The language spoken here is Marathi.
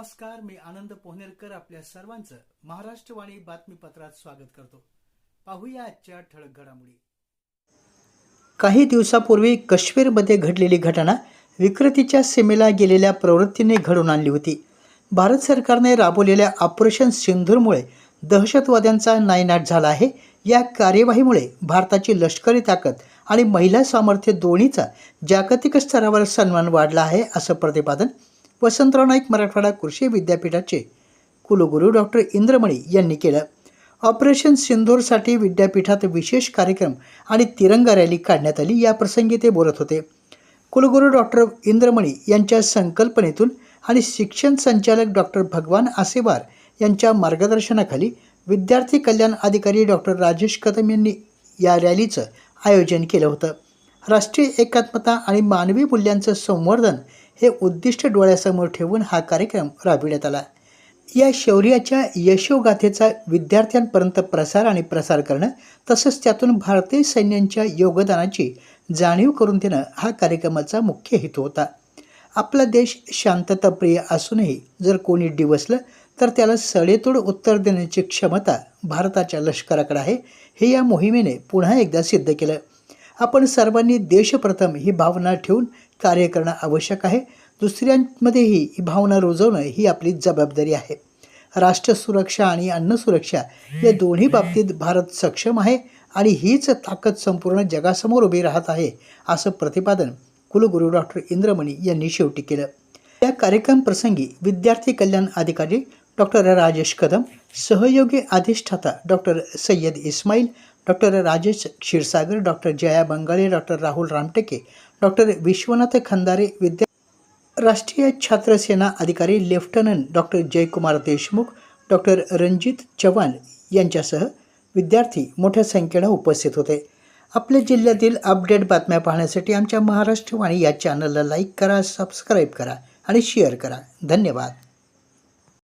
नमस्कार मी आनंद पोहनेरकर आपल्या सर्वांचं महाराष्ट्रवाणी बातमीपत्रात स्वागत करतो. पाहूया आजच्या ठळक घडामोडी. काही दिवसापूर्वी काश्मीरमध्ये घडलेली घटना विकृतीच्या सीमेला गेलेल्या प्रवृत्तीने घडून आणली होती. भारत सरकारने राबवलेल्या ऑपरेशन सिंधूरमुळे दहशतवाद्यांचा नायनाट झाला आहे. या कार्यवाहीमुळे भारताची लष्करी ताकद आणि महिला सामर्थ्य दोन्हीचा जागतिक स्तरावर सन्मान वाढला आहे असं प्रतिपादन वसंतराव नाईक मराठवाडा कृषी विद्यापीठाचे कुलगुरू डॉक्टर इंद्रमणी यांनी केलं. ऑपरेशन सिंदूरसाठी विद्यापीठात विशेष कार्यक्रम आणि तिरंगा रॅली काढण्यात आली या प्रसंगी ते बोलत होते. कुलगुरू डॉक्टर इंद्रमणी यांच्या संकल्पनेतून आणि शिक्षण संचालक डॉक्टर भगवान आसेवार यांच्या मार्गदर्शनाखाली विद्यार्थी कल्याण अधिकारी डॉक्टर राजेश कदम यांनी या रॅलीचं आयोजन केलं होतं. राष्ट्रीय एकात्मता आणि मानवी मूल्यांचं संवर्धन हे उद्दिष्ट डोळ्यासमोर ठेवून हा कार्यक्रम राबविण्यात आला. या शौर्याच्या यशोगाथेचा विद्यार्थ्यांपर्यंत प्रसार आणि प्रसार करणं तसंच त्यातून भारतीय सैन्यांच्या योगदानाची जाणीव करून देणं हा कार्यक्रमाचा मुख्य हेतू होता. आपला देश शांतताप्रिय असूनही जर कोणी डिवसलं तर त्याला सडेतोड उत्तर देण्याची क्षमता भारताच्या लष्कराकडे आहे हे या मोहिमेने पुन्हा एकदा सिद्ध केलं. आपण सर्वांनी देशप्रथम ही भावना ठेवून कार्य करणं आवश्यक आहे. दुसऱ्यांमध्येही ही भावना रुजवणं ही आपली जबाबदारी आहे. राष्ट्र सुरक्षा आणि अन्न सुरक्षा या दोन्ही बाबतीत भारत सक्षम आहे आणि हीच ताकद संपूर्ण जगासमोर उभी राहत आहे असं प्रतिपादन कुलगुरू डॉक्टर इंद्रमणी यांनी शेवटी केलं. या कार्यक्रम प्रसंगी विद्यार्थी कल्याण अधिकारी डॉक्टर राजेश कदम सहयोगी अधिष्ठाता doctor Sayyad Ismail doctor Rajesh Kshirsagar doctor Jaya Bangale doctor Rahul Ramteke doctor Vishwanath Khandare विद्या राष्ट्रीय छात्र सेना अधिकारी lieutenant doctor Jaykumar Deshmukh doctor Ranjit Chavan यांच्यासह विद्यार्थी मोठ्या संख्येनं उपस्थित होते. आपल्या जिल्ह्यातील अपडेट बातम्या पाहण्यासाठी आमच्या महाराष्ट्रवाणी या चॅनलला लाईक करा सबस्क्राईब करा आणि शेअर करा. धन्यवाद.